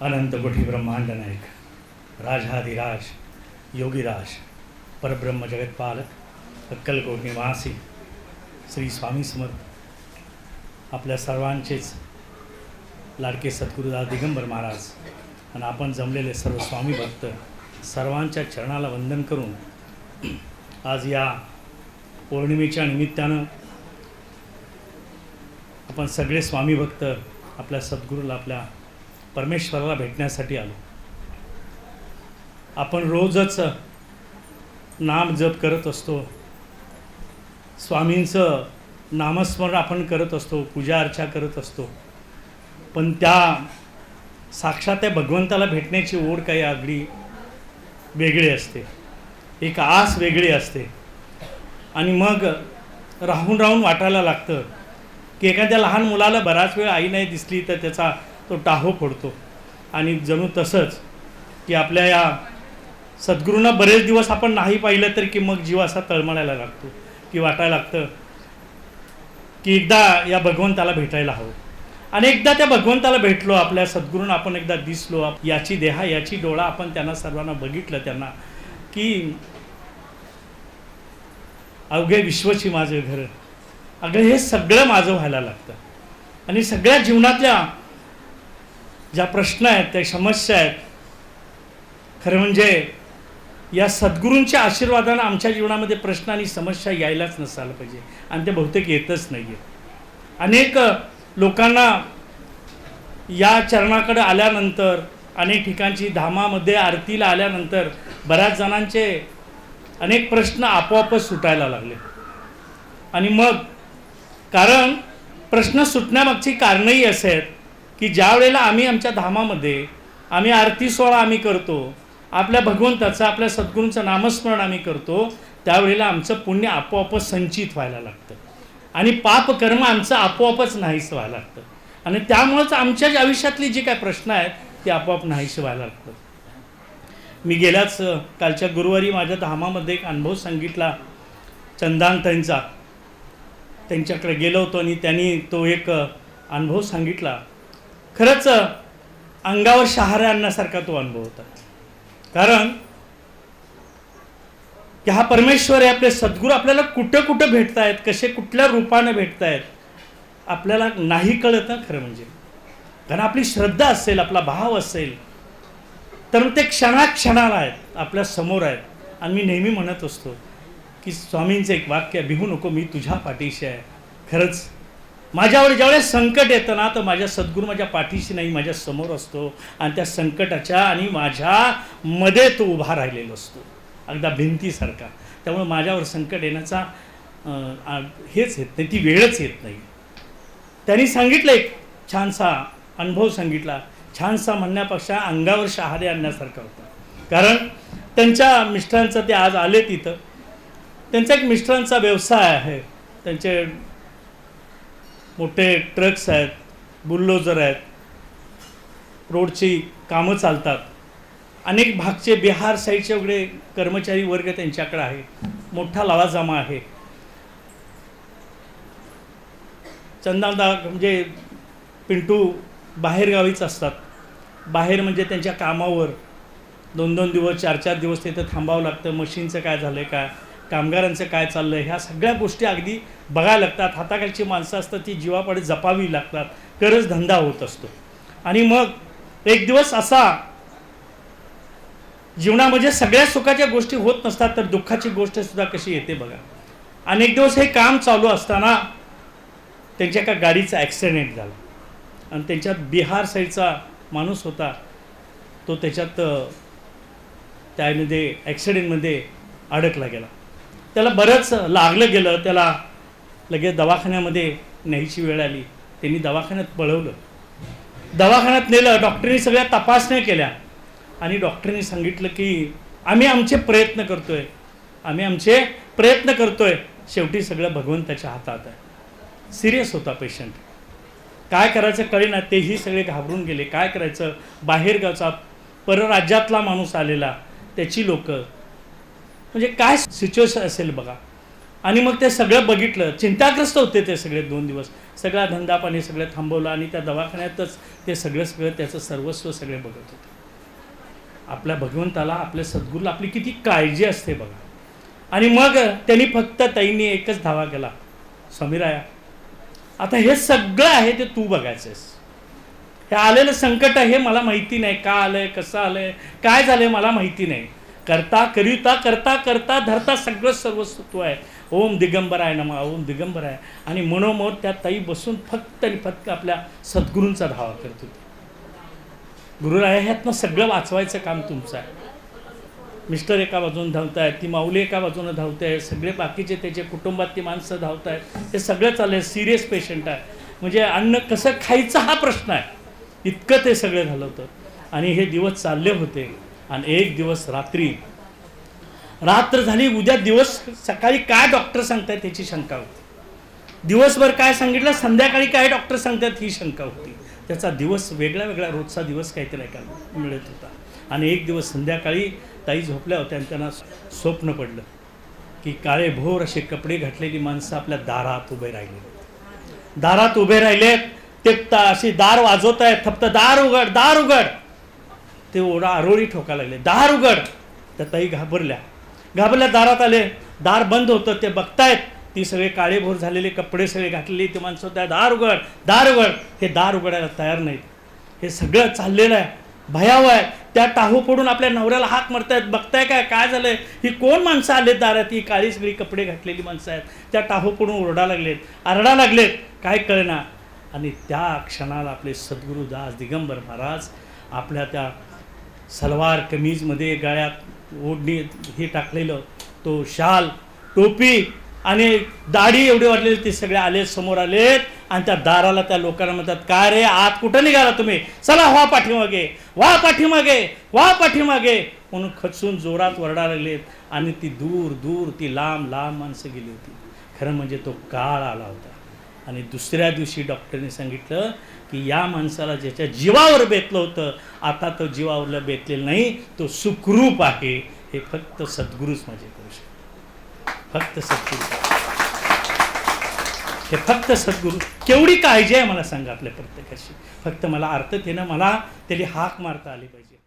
अनंत कोटी ब्रह्मांड नायक राजाधिराज योगीराज परब्रह्म जगतपालक अक्कलकोट निवासी श्री स्वामी समर्थ. आपल्या सर्वांचेच लाडके सद्गुरुदास दिगंबर महाराज आणि आपण जमलेले सर्व स्वामी भक्त सर्वांच्या चरणाला वंदन करून आज या पौर्णिमेच्या निमित्तानं आपण सगळे स्वामी भक्त आपल्या सद्गुरूला आपल्या परमेश्वराला भेटण्यासाठी आलो. आपण रोजच नाम जप करत असतो. स्वामींचं नामस्मरण आपण करत असतो पूजा अर्चा करत असतो. पण त्या साक्षात त्या भगवंताला भेटण्याची ओढ काही अगदी वेगळी असते. एक आस वेगळी असते. आणि मग राहून राहून वाटायला लागतं की एखाद्या लहान मुलाला बराच वेळ आई नाही दिसली तर त्याचा तो टाहो फोडतो. आणि जणू तसंच की आपल्या या सद्गुरूंना बरेच दिवस आपण नाही पाहिलं तर की मग जीव असा तळमळायला लागतो की वाटायला लागतं की एकदा या भगवंताला भेटायला हवं. आणि एकदा त्या भगवंताला भेटलो आपल्या सद्गुरूंना आपण एकदा दिसलो याची देहा याची डोळा आपण त्यांना सर्वांना बघितलं त्यांना की अवघे विश्वची माझं घर. अगं हे सगळं माझं व्हायला लागतं. आणि सगळ्या जीवनातल्या ज्या प्रश्न आहेत त्या समस्या आहेत खरं म्हणजे या सद्गुरूंच्या आशीर्वादानं आमच्या जीवनामध्ये प्रश्न आणि समस्या यायलाच नसायला पाहिजे. आणि ते बहुतेक येतच नाही आहे अनेक लोकांना या चरणाकडे आल्यानंतर अनेक ठिकाणची धामामध्ये आरतीला आल्यानंतर बऱ्याच जणांचे अनेक प्रश्न आपोआपच सुटायला लागले. आणि मग कारण प्रश्न सुटण्यामागची कारणंही असे आहेत की ज्या वेळेला आम्ही आमच्या धामामध्ये आम्ही आरती सोहळा आम्ही करतो आपल्या भगवंताचं आपल्या सद्गुरूंचं नामस्मरण आम्ही करतो त्यावेळेला आमचं पुण्य आपोआपच संचित व्हायला लागतं. आणि पाप कर्म आमचं आपोआपच नाहीसं व्हायला लागतं. आणि त्यामुळंच आमच्या आयुष्यातली जे काय प्रश्न आहेत ते आपोआप नाहीसे व्हायला लागतात मी गेल्याच कालच्या गुरुवारी माझ्या धामामध्ये एक अनुभव सांगितला. चंदांतांचा त्यांच्याकडे गेलो होतो आणि त्यांनी तो एक अनुभव सांगितला. खरंच अंगावर शहारा आणण्यासारखा तो अनुभव होता. कारण की हा परमेश्वर आहे आपले सद्गुरू आपल्याला कुठं कुठं भेटतायत कसे कुठल्या रूपानं भेटतायत आपल्याला नाही कळत ना खरं म्हणजे. कारण आपली श्रद्धा असेल आपला भाव असेल तर ते क्षणाक्षणाला आहेत आपल्यासमोर आहेत. आणि मी नेहमी म्हणत असतो की स्वामींचं एक वाक्य भिहू नको मी तुझ्या पाठीशी आहे. खरंच माझ्यावर ज्यावेळेस संकट येतं ना तर माझ्या सद्गुरू माझ्या पाठीशी नाही माझ्यासमोर असतो. आणि त्या संकटाच्या आणि माझ्या मध्ये तो उभा राहिलेला असतो. अगदा भिंतीसारखा. त्यामुळे माझ्यावर संकट येण्याचा आ- हेच येत नाही ती वेळच येत नाही. त्यांनी सांगितलं एक छानसा अनुभव सांगितला. छानसा म्हणण्यापेक्षा अंगावर शहारे आणण्यासारखा होता. कारण त्यांच्या मिस्टरांचं ते आज आले तिथं. त्यांचा एक मिस्टरांचा व्यवसाय आहे. त्यांचे मोठे ट्रक्स आहेत बुलडोजर आहेत रोडची कामं चालतात. अनेक भागचे बिहार साईडचे वगैरे कर्मचारी वर्ग त्यांच्याकडे आहे. मोठा लावाजामा आहे. चंदादा म्हणजे पिंटू बाहेरगावीच असतात. बाहेर म्हणजे त्यांच्या कामावर दोन दोन दिवस चार चार दिवस तिथं थांबावं लागतं. मशीनचं काय झालं काय? कामगारांचं काय चाललं आहे ह्या सगळ्या गोष्टी अगदी बघायला लागतात. हाताखालची माणसं असतात ती जीवापडे जपावी लागतात. करच धंदा होत असतो. आणि मग एक दिवस असा जीवनामध्ये सगळ्या सुखाच्या गोष्टी होत नसतात तर दुःखाची गोष्ट सुद्धा कशी येते बघा. अनेक दिवस हे काम चालू असताना त्यांच्या एका गाडीचा ॲक्सिडेंट झाला. आणि त्यांच्यात बिहार साईडचा माणूस होता. तो त्याच्यात त्यामध्ये ॲक्सिडेंटमध्ये अडकला गेला. त्याला बरंच लागलं गेलं त्याला लगेच दवाखान्यामध्ये न्यायची वेळ आली. त्यांनी दवाखान्यात पळवलं. दवाखान्यात नेलं डॉक्टरनी सगळ्या तपासण्या केल्या. आणि डॉक्टरनी सांगितलं की आम्ही आमचे प्रयत्न करतोय. आम्ही आमचे प्रयत्न करतोय. शेवटी सगळं भगवंताच्या हातात आहे. सिरियस होता पेशंट काय करायचं कळेना तेही सगळे घाबरून गेले. काय करायचं? बाहेरगावचा परराज्यातला माणूस आलेला. त्याची लोकं म्हणजे काय सिच्युएशन असेल बघा. आणि मग ते सगळं बघितलं चिंताग्रस्त होते ते सगळे दोन दिवस. सगळा धंदा पाणी सगळं थांबवलं आणि त्या दवाखान्यातच ते सगळं सगळं त्याचं सर्वस्व सगळे बघत होते. आपल्या भगवंताला आपल्या सद्गुरूला आपली किती काळजी असते बघा. आणि मग त्यांनी फक्त ताईंनी एकच धावा केला. समीराया आता हे सगळं आहे ते तू बघायचंस हे आलेलं संकट आहे हे मला माहिती नाही. का आलंय? कसं आलंय? काय झालंय मला माहिती नाही. करता करिता करता करता धरता सगळं सर्वस्व आहे. ओम दिगंबर आहे नमा ओम दिगंबर आहे आणि मनोमोर त्या ताई बसून फक्त आणि फक्त आपल्या सद्गुरूंचा धावा करत होती. गुरुराया ह्यातनं सगळं वाचवायचं काम तुमचं आहे. मिस्टर एका बाजून धावत आहेत ती माऊली एका बाजूनं धावते आहे सगळे बाकीचे त्याचे कुटुंबातली माणसं धावत आहेत हे सगळं चाललं आहे सिरियस पेशंट आहे. म्हणजे अन्न कसं खायचं हा प्रश्न आहे. इतकं ते सगळं झालं होतं. आणि हे दिवस चालले होते. आणि एक दिवस रात्री. रात्र झाली उद्या दिवस सकाळी काय डॉक्टर सांगतायत त्याची शंका होती. दिवसभर काय सांगितलं संध्याकाळी काय डॉक्टर सांगतात ही शंका होती. त्याचा दिवस वेगळा वेगळा रोजचा दिवस काहीतरी काय मिळत होता. आणि एक दिवस संध्याकाळी ताई झोपल्या होत्या आणि त्यांना स्वप्न पडलं की काळे भोर असे कपडे घातलेली माणसं आपल्या दारात उभे राहिले. दारात उभे राहिलेत ते अशी दार वाजवत आहेत फक्त दार उघड दार उघड. ते ओढा आरोळी ठोका लागले. दार उघड. त्या ताई घाबरल्या. घाबरल्या दारात आले. दार बंद होतं. ते बघतायत. ती सगळे काळेभोर झालेले कपडे सगळे घातलेली. ते माणसं त्या दार उघड दार उघड. हे दार उघडायला तयार नाहीत. हे सगळं चाललेलं आहे. भयावह आहे. त्या टाहू पडून आपल्या नवऱ्याला हाक मारतायत. बघताय काय? काय झालंय? ही कोण माणसं आलेत दारात? ही काळी सगळी कपडे घातलेली माणसं आहेत. त्या टाहू पडून ओरडा लागलेत. आरडा लागलेत. काय कळेना. आणि त्या क्षणाला आपले सद्गुरू दास दिगंबर महाराज आपल्या त्या सलवार कमीजमध्ये गळ्यात ओढणी हे टाकलेलं तो शाल टोपी आणि दाढी एवढी वाटलेली ते सगळे आले समोर आलेत आणि त्या दाराला त्या लोकांना म्हणतात काय रे आत कुठं निघाला तुम्ही? चला व्हा पाठीमागे व्हा पाठीमागे व्हा पाठीमागे. म्हणून खचून जोरात वरडा लागलेत आणि ती दूर दूर ती लांब लांब माणसं गेली होती. खरं म्हणजे तो काळ आला होता. आणि दुसऱ्या दिवशी डॉक्टरने सांगितलं की या माणसाला ज्याच्या जीवावर बेतलं होतं आता तो जीवावर बेतलेलं नाही तो सुखरूप आहे. हे फक्त सद्गुरूच माझे करू शकतो फक्त सद्गुरू. हे फक्त सद्गुरू. केवढी काळजी आहे मला सांगा आपल्या प्रत्येकाशी फक्त मला अर्थतेनं मला त्याला हाक मारता आली पाहिजे.